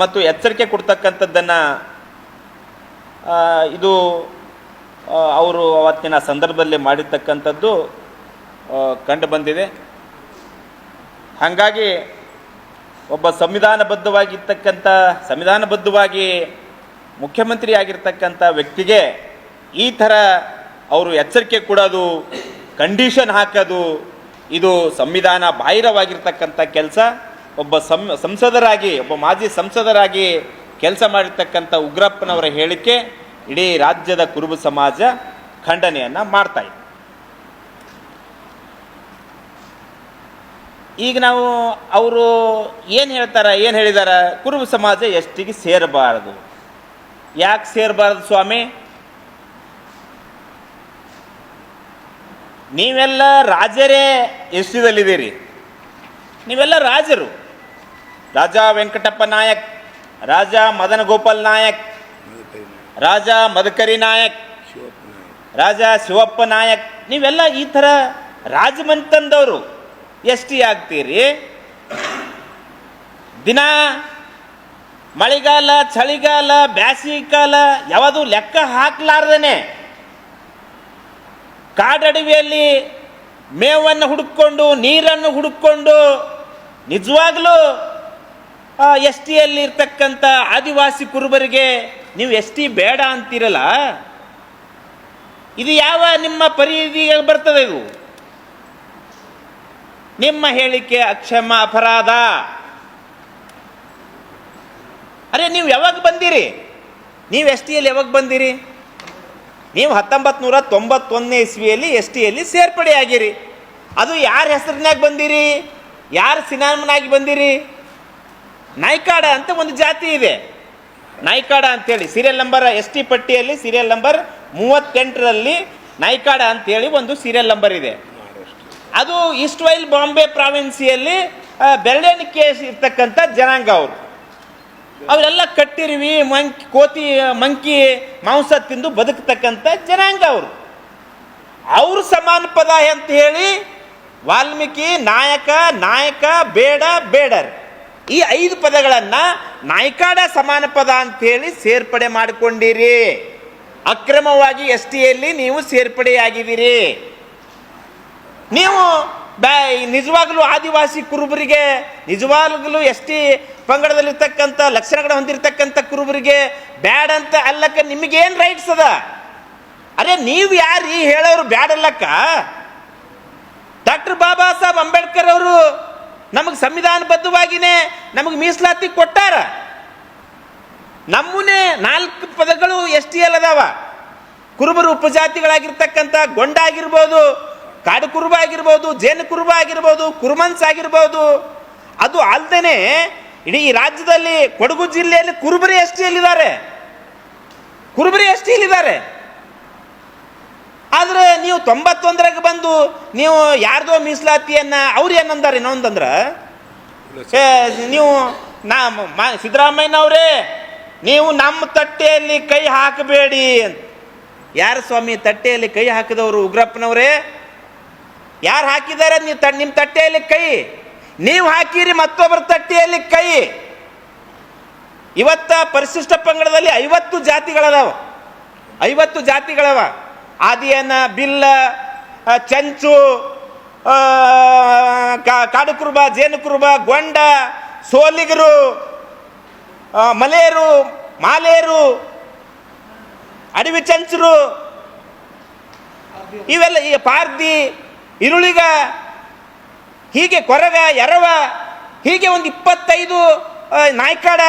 ಮತ್ತು ಎಚ್ಚರಿಕೆ ಕೊಡ್ತಕ್ಕಂಥದ್ದನ್ನು ಇದು ಅವರು ಅವತ್ತಿನ ಸಂದರ್ಭದಲ್ಲಿ ಮಾಡಿರ್ತಕ್ಕಂಥದ್ದು ಕಂಡು ಬಂದಿದೆ. ಹಾಗಾಗಿ ಒಬ್ಬ ಸಂವಿಧಾನಬದ್ಧವಾಗಿರ್ತಕ್ಕಂಥ, ಸಂವಿಧಾನಬದ್ಧವಾಗಿ ಮುಖ್ಯಮಂತ್ರಿ ಆಗಿರ್ತಕ್ಕಂಥ ವ್ಯಕ್ತಿಗೆ ಈ ಥರ ಅವರು ಎಚ್ಚರಿಕೆ ಕೊಡೋದು ಕಂಡೀಷನ್ ಹಾಕೋದು, ಇದು ಸಂವಿಧಾನ ಬಾಹಿರವಾಗಿರ್ತಕ್ಕಂಥ ಕೆಲಸ. ಒಬ್ಬ ಸಂಸದರಾಗಿ, ಒಬ್ಬ ಮಾಜಿ ಸಂಸದರಾಗಿ ಕೆಲಸ ಮಾಡಿರ್ತಕ್ಕಂಥ ಉಗ್ರಪ್ಪನವರ ಹೇಳಿಕೆ ಇಡೀ ರಾಜ್ಯದ ಕುರುಬ ಸಮಾಜ ಖಂಡನೆಯನ್ನು ಮಾಡ್ತಾ ಇದೆ. ಈಗ ನಾವು ಅವರು ಏನು ಹೇಳ್ತಾರೆ, ಏನು ಹೇಳಿದಾರ? ಕುರುಬ ಸಮಾಜ ಎಷ್ಟಿಗೆ ಸೇರಬಾರದು? ಯಾಕೆ ಸೇರಬಾರದು ಸ್ವಾಮಿ? ನೀವೆಲ್ಲ ರಾಜರೇ ಎಷ್ಟಿದಲ್ಲಿದ್ದೀರಿ ನೀವೆಲ್ಲ ರಾಜರು. ರಾಜ ವೆಂಕಟಪ್ಪ ನಾಯಕ್, ರಾಜ ಮದನ ಗೋಪಾಲ್ ನಾಯಕ್, ರಾಜ ಮದಕರಿ ನಾಯಕ್, ರಾಜ ಶಿವಪ್ಪ ನಾಯಕ್, ನೀವೆಲ್ಲ ಈ ಥರ ರಾಜಮಂತಂದವರು ಎಷ್ಟಿ ಆಗ್ತೀರಿ? ದಿನ, ಮಳೆಗಾಲ, ಚಳಿಗಾಲ ಬ್ಯಾಸಿಗೆ ಕಾಲ ಯಾವುದು ಲೆಕ್ಕ ಹಾಕ್ಲಾರ್ದೇನೆ. ಕಾಡಡವಿಯಲ್ಲಿ ಮೇವನ್ನು ಹುಡುಕೊಂಡು ನೀರನ್ನು ಹುಡುಕೊಂಡು ನಿಜವಾಗ್ಲೂ ಎಸ್ ಟಿಯಲ್ಲಿ ಇರ್ತಕ್ಕಂಥ ಆದಿವಾಸಿ ಕುರುಬರಿಗೆ ನೀವು ಎಸ್ ಟಿ ಬೇಡ ಅಂತೀರಲ್ಲ? ಇದು ಯಾವ ನಿಮ್ಮ ಪರಿಧಿಗೆ ಬರ್ತದೆ ಇದು? ನಿಮ್ಮ ಹೇಳಿಕೆ ಅಕ್ಷಮ ಅಪರಾಧ. ಅರೆ, ನೀವು ಯಾವಾಗ ಬಂದಿರಿ? ನೀವು ಎಸ್ ಟಿಯಲ್ಲಿ ಯಾವಾಗ ಬಂದಿರಿ? ನೀವು ಹತ್ತೊಂಬತ್ತು ನೂರ ತೊಂಬತ್ತೊಂದನೇ ಇಸ್ವಿಯಲ್ಲಿ ಎಸ್ ಟಿಯಲ್ಲಿ ಸೇರ್ಪಡೆ ಆಗಿರಿ ಅದು ಯಾರ ಹೆಸರಿನಾಗ ಬಂದಿರಿ? ಯಾರ ಸಿನಾಮನಾಗಿ ಬಂದಿರಿ? ನಾಯ್ಕಾಡ ಅಂತ ಒಂದು ಜಾತಿ ಇದೆ. ನಾಯ್ಕಾಡ ಅಂತೇಳಿ ಸೀರಿಯಲ್ ನಂಬರ್ ಎಸ್ ಟಿ ಪಟ್ಟಿಯಲ್ಲಿ ಸೀರಿಯಲ್ ನಂಬರ್ ಮೂವತ್ತೆಂಟರಲ್ಲಿ ನಾಯ್ಕಾಡ ಅಂತೇಳಿ ಒಂದು ಸೀರಿಯಲ್ ನಂಬರ್ ಇದೆ. ಅದು ಈಸ್ಟ್ ವೈಲ್ ಬಾಂಬೆ ಪ್ರಾವಿನ್ಸಿಯಲ್ಲಿ ಆ, ಕೇಸ್ ಇರ್ತಕ್ಕಂಥ ಜನಾಂಗ ಅವರು. ಅವರೆಲ್ಲ ಕಟ್ಟಿರುವಿ ಮಂಕಿ ಕೋತಿ ಮಂಕಿ ಮಾಂಸ ತಿಂದು ಬದುಕತಕ್ಕಂಥ ಜನಾಂಗ ಅವರು. ಅವರು ಸಮಾನ ಪದ ಅಂತ ಹೇಳಿ ವಾಲ್ಮೀಕಿ ನಾಯಕ ನಾಯಕ ಬೇಡ ಬೇಡರ್. ಈ ಐದು ಪದಗಳನ್ನು ನಾಯ್ಕಾಡ ಸಮಾನ ಪದ ಅಂತೇಳಿ ಸೇರ್ಪಡೆ ಮಾಡಿಕೊಂಡಿರಿ. ಅಕ್ರಮವಾಗಿ ಎಸ್ ಟಿಯಲ್ಲಿ ನೀವು ಸೇರ್ಪಡೆಯಾಗಿದ್ದೀರಿ. ನೀವು ಬ್ಯಾ ನಿಜವಾಗಲೂ ಆದಿವಾಸಿ ಕುರುಬರಿಗೆ, ನಿಜವಾಗಲೂ ಎಸ್ ಟಿ ಪಂಗಡದಲ್ಲಿರ್ತಕ್ಕಂಥ, ಲಕ್ಷಣಗಳು ಹೊಂದಿರತಕ್ಕಂಥ ಕುರುಬರಿಗೆ ಬ್ಯಾಡ್ ಅಂತ ಅಲ್ಲಕ್ಕ ನಿಮಗೇನು ರೈಟ್ಸ್ ಅದ? ಅರೆ ನೀವು ಯಾರು ಈ ಹೇಳೋರು ಬ್ಯಾಡಲ್ಲಕ್ಕ? ಡಾಕ್ಟರ್ ಬಾಬಾ ಸಾಹೇಬ್ ಅಂಬೇಡ್ಕರ್ ಅವರು ನಮಗೆ ಸಂವಿಧಾನಬದ್ಧವಾಗಿನೇ ನಮಗೆ ಮೀಸಲಾತಿ ಕೊಟ್ಟಾರ. ನಮ್ಮನೆ ನಾಲ್ಕು ಪದಗಳು ಎಸ್ ಟಿ ಎಲ್ ಅದಾವ. ಕುರುಬರು ಉಪಜಾತಿಗಳಾಗಿರ್ತಕ್ಕಂಥ ಗೊಂಡ ಆಗಿರ್ಬೋದು, ಕಾಡು ಕುರುಬ ಆಗಿರ್ಬೋದು, ಜೇನು ಕುರುಬ ಆಗಿರ್ಬೋದು, ಕುರುಮನ್ಸ್ ಆಗಿರ್ಬೋದು. ಅದು ಅಲ್ದೇನೆ ಇಡೀ ರಾಜ್ಯದಲ್ಲಿ ಕೊಡಗು ಜಿಲ್ಲೆಯಲ್ಲಿ ಕುರುಬರಿ ಎಸ್ ಟಿಯಲ್ಲಿದ್ದಾರೆ ಕುರುಬರಿ ಎಸ್ ಟಿಯಲ್ಲಿದ್ದಾರೆ ಆದ್ರೆ ನೀವು ತೊಂಬತ್ತೊಂದರಾಗ ಬಂದು ನೀವು ಯಾರ್ದೋ ಮೀಸಲಾತಿಯನ್ನು ಅವ್ರು ಏನಂದಾರೆ ಇನ್ನೊಂದಂದ್ರೆ? ನೀವು ನಾ ಸಿದ್ದರಾಮಯ್ಯನವರೇ ನೀವು ನಮ್ಮ ತಟ್ಟೆಯಲ್ಲಿ ಕೈ ಹಾಕಬೇಡಿ ಅಂತ. ಯಾರು ಸ್ವಾಮಿ ತಟ್ಟೆಯಲ್ಲಿ ಕೈ ಹಾಕಿದವರು ಉಗ್ರಪ್ಪನವರೇ? ಯಾರು ಹಾಕಿದ್ದಾರೆ ನೀವು ತ ನಿಮ್ಮ ತಟ್ಟೆಯಲ್ಲಿ ಕೈ? ನೀವು ಹಾಕಿರಿ ಮತ್ತೊಬ್ಬರ ತಟ್ಟೆಯಲ್ಲಿ ಕೈ. ಇವತ್ತ ಪರಿಶಿಷ್ಟ ಪಂಗಡದಲ್ಲಿ ಐವತ್ತು ಜಾತಿಗಳದಾವ. ಐವತ್ತು ಜಾತಿಗಳವ. ಆದಿಯನ ಬಿಲ್ಲ ಚಂಚು ಕಾಡು ಕುರುಬ ಜೇನು ಕುರುಬ ಗೊಂಡ, ಸೋಲಿಗರು ಮಲೇರು, ಮಾಲೇರು, ಅಡವಿ ಚಂಚರು, ಇವೆಲ್ಲ ಈ ಪಾರ್ದಿ, ಇರುಳಿಗ, ಹೀಗೆ ಕೊರಗ, ಎರವ, ಹೀಗೆ ಒಂದು ಇಪ್ಪತ್ತೈದು ನಾಯ್ಕಾಡ,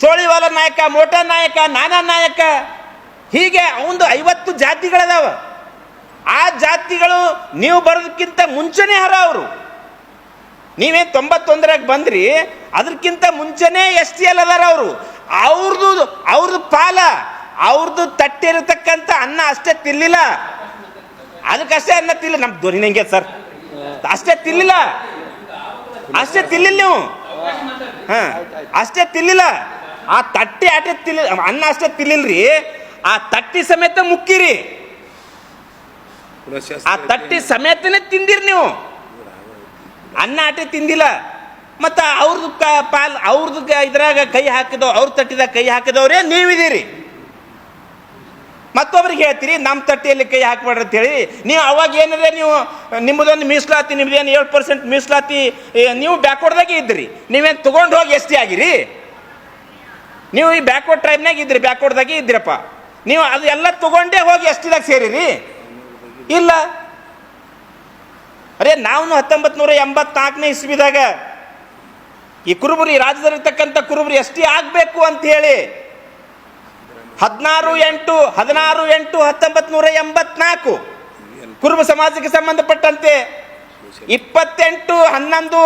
ಚೋಳಿವಾಲ ನಾಯಕ, ಮೋಟಾ ನಾಯಕ, ನಾನಾ ನಾಯಕ ಹೀಗೆ ಅವೊಂದು ಐವತ್ತು ಜಾತಿಗಳದಾವ. ಆ ಜಾತಿಗಳು ನೀವು ಬರೋದಕ್ಕಿಂತ ಮುಂಚೆನೇ ಹರ ಅವರು. ನೀವೇ ತೊಂಬತ್ತೊಂದರಾಗ ಬಂದ್ರಿ ಅದಕ್ಕಿಂತ ಮುಂಚೆನೇ ಎಸ್ ಟಿ ಎಲ್ ಅದಾರ ಅವರು. ಅವ್ರದ್ದು ಅವ್ರದ್ದು ಪಾಲ ಅವ್ರದ್ದು ತಟ್ಟಿರತಕ್ಕಂಥ ಅನ್ನ ಅಷ್ಟೇ ತಿಲ್ಲಿಲ್ಲ ಅದಕ್ಕಷ್ಟೇ ಅನ್ನ ತಿಲ್ಲ ನಮ್ಮ ಧ್ವನಿ ನಂಗೆ ಸರ್. ಅಷ್ಟೇ ತಿಲ್ಲಿಲ್ಲ ಅಷ್ಟೇ ತಿಲ್ಲಿಲ್ಲ ನೀವು. ಹಾ, ಅಷ್ಟೇ ತಿಲ್ಲಿಲ್ಲ ಆ ತಟ್ಟಿ ಆಟೆ ತಿಲ್ಲ ಅನ್ನ ಅಷ್ಟೇ ತಿನ್ಲಿಲ್ರಿ. ಆ ತಟ್ಟಿ ಸಮೇತ ಮುಕ್ಕಿರಿ. ಆ ತಟ್ಟಿ ಸಮೇತನೇ ತಿಂದಿರಿ ನೀವು. ಅನ್ನ ಆಟೆ ತಿಂದಿಲ್ಲ. ಮತ್ತು ಅವ್ರದ್ದು ಕ ಪಾಲ್ ಅವ್ರದ್ದು ಇದ್ರಾಗ ಕೈ ಹಾಕಿದ ಅವ್ರ ತಟ್ಟಿದಾಗ ಕೈ ಹಾಕಿದವರೇ ನೀವಿದ್ದೀರಿ. ಮತ್ತೊಬ್ರಿಗೆ ಹೇಳ್ತೀರಿ ನಮ್ಮ ತಟ್ಟಿಯಲ್ಲಿ ಕೈ ಹಾಕ್ಬೇಡ್ರಿ ಅಂತ ಹೇಳಿ. ನೀವು ಅವಾಗ ಏನಿದೆ ನೀವು ನಿಮ್ಮದೊಂದು ಮೀಸಲಾತಿ ನಿಮ್ದೇನು ಏಳು ಪರ್ಸೆಂಟ್ ಮೀಸಲಾತಿ ನೀವು ಬ್ಯಾಕ್ವರ್ಡ್ದಾಗೆ ಇದ್ರಿ ನೀವೇನು ತೊಗೊಂಡು ಹೋಗಿ ಎಸ್ ಟಿ ಆಗಿರಿ? ನೀವು ಈ ಬ್ಯಾಕ್ವರ್ಡ್ ಟ್ರೈಬ್ನಾಗ ಇದ್ರಿ ಬ್ಯಾಕ್ವರ್ಡ್ದಾಗೆ ಇದ್ರಪ್ಪ ನೀವು ಅದು ಎಲ್ಲ ತಗೊಂಡೇ ಹೋಗಿ ಎಷ್ಟಿದಾಗ ಸೇರಿರಿ? ಇಲ್ಲ. ಅರೇ ನಾವು ಹತ್ತೊಂಬತ್ತು ನೂರ ಎಂಬತ್ನಾಲ್ಕನೇ ಇಸ್ವಿದಾಗ ಈ ಕುರುಬರಿ ರಾಜ್ಯದಲ್ಲಿರ್ತಕ್ಕಂಥ ಕುರುಬರಿ ಎಷ್ಟೇ ಆಗಬೇಕು ಅಂತ ಹೇಳಿ ಹದಿನಾರು ಎಂಟು ಹದಿನಾರು ಎಂಟು ಹತ್ತೊಂಬತ್ತು ನೂರ ಎಂಬತ್ನಾಲ್ಕು ಕುರುಬ ಸಮಾಜಕ್ಕೆ ಸಂಬಂಧಪಟ್ಟಂತೆ ಇಪ್ಪತ್ತೆಂಟು, ಹನ್ನೊಂದು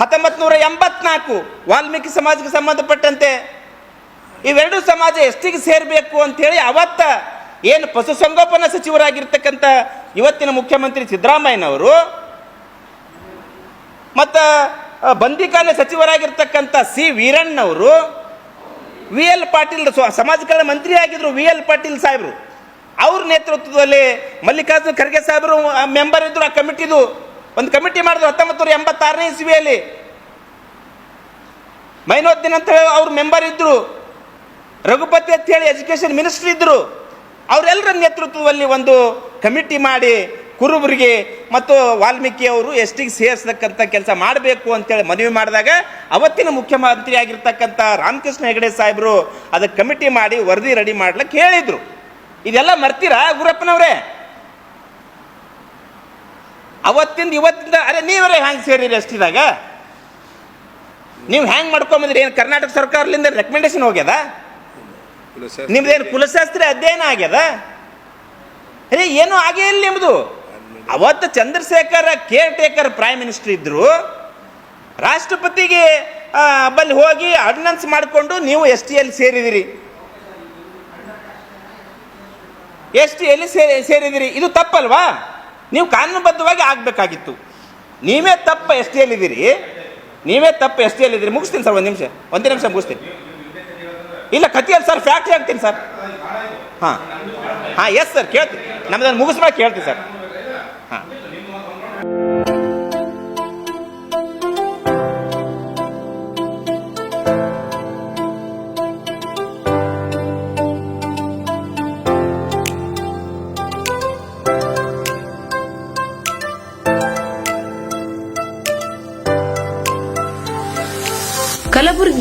ಹತ್ತೊಂಬತ್ತು ನೂರ ಎಂಬತ್ನಾಲ್ಕು ವಾಲ್ಮೀಕಿ ಸಮಾಜಕ್ಕೆ ಸಂಬಂಧಪಟ್ಟಂತೆ ಇವೆರಡು ಸಮಾಜ ಎಷ್ಟಿಗೆ ಸೇರಬೇಕು ಅಂತೇಳಿ ಅವತ್ತ ಏನು ಪಶುಸಂಗೋಪನಾ ಸಚಿವರಾಗಿರ್ತಕ್ಕಂಥ ಇವತ್ತಿನ ಮುಖ್ಯಮಂತ್ರಿ ಸಿದ್ದರಾಮಯ್ಯನವರು ಮತ್ತು ಬಂದಿಖಾನೆ ಸಚಿವರಾಗಿರ್ತಕ್ಕಂಥ ಸಿ ವೀರಣ್ಣವರು, ವಿ ಎಲ್ ಪಾಟೀಲ್ ಸಮಾಜ ಕಲ್ಯಾಣ ಮಂತ್ರಿ ಆಗಿದ್ರು ವಿ ಎಲ್ ಪಾಟೀಲ್ ಸಾಹೇಬರು. ಅವ್ರ ನೇತೃತ್ವದಲ್ಲಿ ಮಲ್ಲಿಕಾರ್ಜುನ ಖರ್ಗೆ ಸಾಹೇಬರು ಮೆಂಬರ್ ಇದ್ರು ಆ ಕಮಿಟಿದು. ಒಂದು ಕಮಿಟಿ ಮಾಡಿದ್ರು ಹತ್ತೊಂಬತ್ತು ಎಂಬತ್ತಾರನೇ ಇಸ್ವಿಯಲ್ಲಿ. ಮೈನೋದ್ದೀನ್ ಅಂತ ಹೇಳಿ ಅವ್ರ ಮೆಂಬರ್ ಇದ್ರು. ರಘುಪತಿ ಅಂತ ಹೇಳಿ ಎಜುಕೇಶನ್ ಮಿನಿಸ್ಟರ್ ಇದ್ರು. ಅವರೆಲ್ಲರ ನೇತೃತ್ವದಲ್ಲಿ ಒಂದು ಕಮಿಟಿ ಮಾಡಿ ಕುರುಬರಿಗೆ ಮತ್ತು ವಾಲ್ಮೀಕಿ ಅವರು ಎಷ್ಟಿಗೆ ಸೇರಿಸತಕ್ಕಂಥ ಕೆಲಸ ಮಾಡಬೇಕು ಅಂತೇಳಿ ಮನವಿ ಮಾಡಿದಾಗ ಅವತ್ತಿನ ಮುಖ್ಯಮಂತ್ರಿ ಆಗಿರ್ತಕ್ಕಂಥ ರಾಮಕೃಷ್ಣ ಹೆಗಡೆ ಸಾಹೇಬರು ಅದಕ್ಕೆ ಕಮಿಟಿ ಮಾಡಿ ವರದಿ ರೆಡಿ ಮಾಡ್ಲಿಕ್ಕೆ ಹೇಳಿದರು. ಇದೆಲ್ಲ ಮರ್ತೀರಾ ಗುರಪ್ಪನವರೇ? ಅವತ್ತಿಂದ ಇವತ್ತಿಂದ, ಅರೆ ನೀವರೇ ಹ್ಯಾಂಗೆ ಸೇರಿರಿ ಅಷ್ಟಿದಾಗ ನೀವು ಹ್ಯಾಂಗ್ ಮಾಡ್ಕೊಂಬಂದ್ರಿ? ಏನು ಕರ್ನಾಟಕ ಸರ್ಕಾರದಿಂದ ರೆಕಮೆಂಡೇಶನ್ ಹೋಗ್ಯದ? ನಿಮ್ದೇನು ಕುಲಶಾಸ್ತ್ರಿ ಅಧ್ಯಯನ ಆಗ್ಯದ? ಅರೇ ಏನೂ ಆಗೇ ಇಲ್ಲ ನಿಮ್ಮದು ಅವತ್ತು Chandrashekhar caretaker prime minister ಇದ್ದರು ರಾಷ್ಟ್ರಪತಿಗೆ ಬಲ್ಲಿ ಹೋಗಿ ಆರ್ಡಿನೆನ್ಸ್ ಮಾಡಿಕೊಂಡು ನೀವು ಎಸ್ ಟಿಯಲ್ಲಿ ಸೇರಿದಿರಿ. ಎಸ್ ಟಿ ಎಲ್ಲಿ ಸೇರಿ ಸೇರಿದಿರಿ. ಇದು ತಪ್ಪಲ್ವಾ? ನೀವು ಕಾನೂನುಬದ್ಧವಾಗಿ ಆಗಬೇಕಾಗಿತ್ತು. ನೀವೇ ತಪ್ಪ ಎಸ್ ಟಿಯಲ್ಲಿದ್ದೀರಿ ನೀವೇ ತಪ್ಪು ಎಸ್ ಟಿಯಲ್ಲಿದ್ದೀರಿ ಮುಗಿಸ್ತೀನಿ ಸರ್, ಒಂದು ನಿಮಿಷ. ಒಂದೇ ನಿಮಿಷ ಮುಗಿಸ್ತೀನಿ. ಇಲ್ಲ ಕತಿಯಲ್ಲಿ ಸರ್ ಫ್ಯಾಕ್ಟ್ರಿ ಆಗ್ತೀನಿ ಸರ್ ಹಾಂ. ಹಾಂ ಎಸ್ ಸರ್ ಕೇಳ್ತೀನಿ. ನಮ್ದನ್ನು ಮುಗಿಸ್ಬೇಕು ಕೇಳ್ತೀನಿ ಸರ್ ಹಾಂ.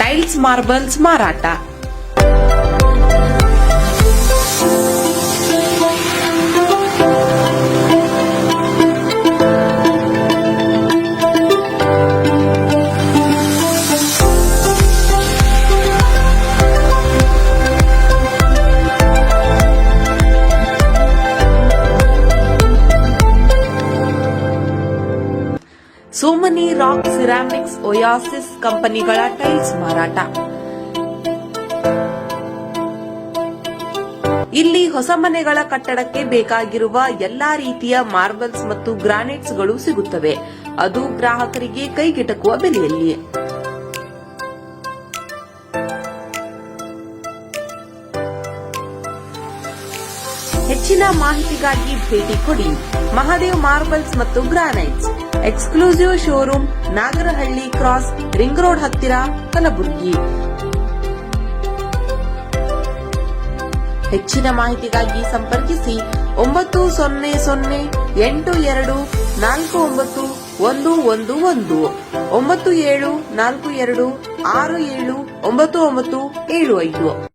ಟೈಲ್ಸ್ ಮಾರ್ಬಲ್ಸ್ ಮಾರಾಟ ಸೋಮನಿ ರಾಕ್ ಸಿರಾಮಿಕ್ಸ್ ಒಯಾಸಿಸ್ ಕಂಪನಿಗಳ ಟೈಲ್ಸ್ ಮಾರಾಟ. ಇಲ್ಲಿ ಹೊಸ ಮನೆಗಳ ಕಟ್ಟಡಕ್ಕೆ ಬೇಕಾಗಿರುವ ಎಲ್ಲಾ ರೀತಿಯ ಮಾರ್ಬಲ್ಸ್ ಮತ್ತು ಗ್ರಾನೈಟ್ಸ್ಗಳು ಸಿಗುತ್ತವೆ. ಅದು ಗ್ರಾಹಕರಿಗೆ ಕೈಗೆಟಕುವ ಬೆಲೆಯಲ್ಲಿ. ಹೆಚ್ಚಿನ ಮಾಹಿತಿಗಾಗಿ ಭೇಟಿ ಕೊಡಿ ಮಹಾದೇವ್ ಮಾರ್ಬಲ್ಸ್ ಮತ್ತು granites. Exclusive showroom Nagarahalli cross ring road ಹತ್ತಿರ ಕಲಬುರಗಿ. ಹೆಚ್ಚಿನ ಮಾಹಿತಿಗಾಗಿ ಸಂಪರ್ಕಿಸಿ ಒಂಬತ್ತು ಸೊನ್ನೆ ಸೊನ್ನೆ ಎಂಟು ಎರಡು ನಾಲ್ಕು ಒಂಬತ್ತು ಒಂದು ಒಂದು ಒಂದು, ಒಂಬತ್ತು ಏಳು ನಾಲ್ಕು ಎರಡು ಆರು ಏಳು ಒಂಬತ್ತು ಒಂಬತ್ತು ಏಳು ಐದು.